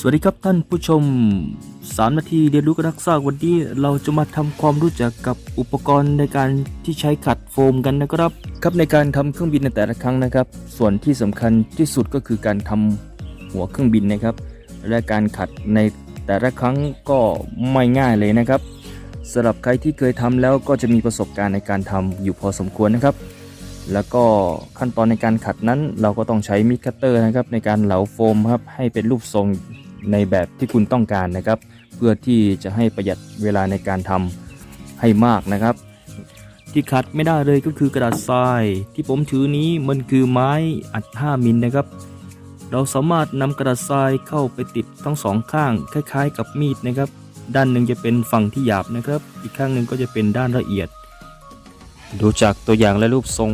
สวัสดีครับท่านผู้ชม 3 นาทีเรียนรู้กันรักษาวันนี้เราจะมาทำความรู้จักกับอุปกรณ์ในการที่ใช้ขัดโฟมกันนะครับ ครับในการทำเครื่องบินในแต่ละครั้งนะครับ ส่วนที่สำคัญที่สุดก็คือการทำหัวเครื่องบินนะครับ และการขัดในแต่ละครั้งก็ไม่ง่ายเลยนะครับสำหรับใครที่เคยทำแล้วก็จะมีประสบการณ์ในการทำอยู่พอสมควรนะครับ แล้วก็ขั้นตอนในการขัดนั้น เราก็ต้องใช้มีดคัตเตอร์นะครับในการเหลาโฟมครับให้เป็นรูปทรง ในแบบที่คุณต้องการนะครับ เพื่อที่จะให้ประหยัดเวลาในการทำให้มากนะครับ ที่ขัดไม่ได้เลยก็คือกระดาษทราย ที่ผมถือนี้มันคือไม้อัด 5 มิลนะครับ เราสามารถนำกระดาษทรายเข้าไปติดทั้งสองข้าง คล้าย ๆ กับมีดนะครับ ด้านหนึ่งจะเป็นฝั่งที่หยาบนะครับ อีกข้างหนึ่งก็จะเป็นด้านละเอียดดูจากตัวอย่างและรูปทรง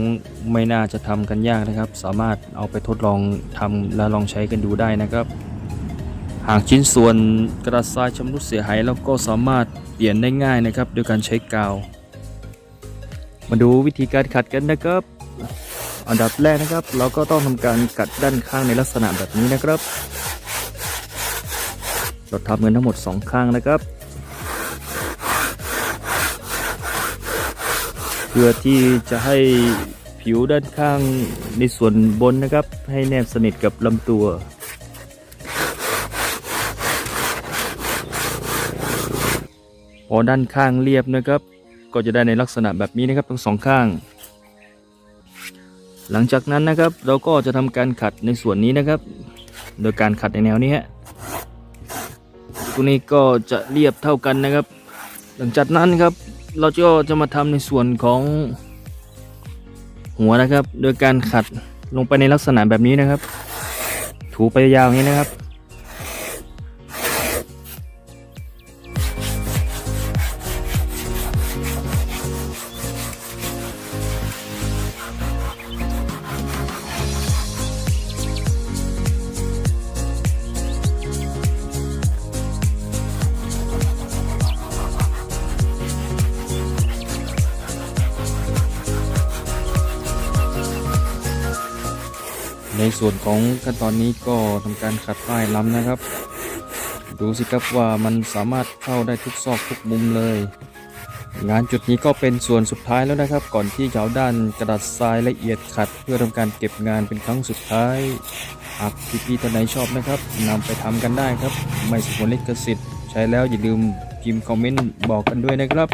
ไม่น่าจะทำกันยากนะครับ สามารถเอาไปทดลองทำและลองใช้กันดูได้นะครับ หากชิ้นส่วนกระดาษทรายชำรุดเสียหายแล้วก็สามารถเปลี่ยนได้ง่ายนะครับโดยการใช้กาว มาดูวิธีการขัดกันนะครับ อันดับแรกนะครับ เราก็ต้องทำการกัดด้านข้างในลักษณะแบบนี้นะครับ เราทำกันทั้งหมดสองข้างนะครับ เพื่อที่จะให้ผิวด้านข้างในส่วนบนนะครับ ให้แนบสนิทกับลำตัว อด้านข้างเรียบนะครับ ก็จะได้ในลักษณะแบบนี้นะครับทั้งสองข้าง หลังจากนั้นนะครับเราก็จะทำการขัดในส่วนนี้นะครับ โดยการขัดในแนวนี้ฮะตัวนี้ก็จะเรียบเท่ากันนะครับ หลังจากนั้นครับเราก็จะมาทำในส่วนของหัวนะครับ โดยการขัดลงไปในลักษณะแบบนี้นะครับ ถูไปยาวๆอย่างนี้นะครับ ในส่วนของขั้นตอนนี้ก็ทำการขัดป้ายล้ำนะครับ ดูสิครับว่ามันสามารถเข้าได้ทุกซอกทุกมุมเลย งานจุดนี้ก็เป็นส่วนสุดท้ายแล้วนะครับ ก่อนที่จะเอาด้านกระดาษทรายละเอียดขัด เพื่อทำการเก็บงานเป็นครั้งสุดท้ายหากพี่ๆท่านไหนชอบนะครับนำไปทำกันได้ครับ ไม่สมควรลิขสิทธิ์ ใช้แล้วอย่าลืมพิมพ์คอมเมนต์บอกกันด้วยนะครับ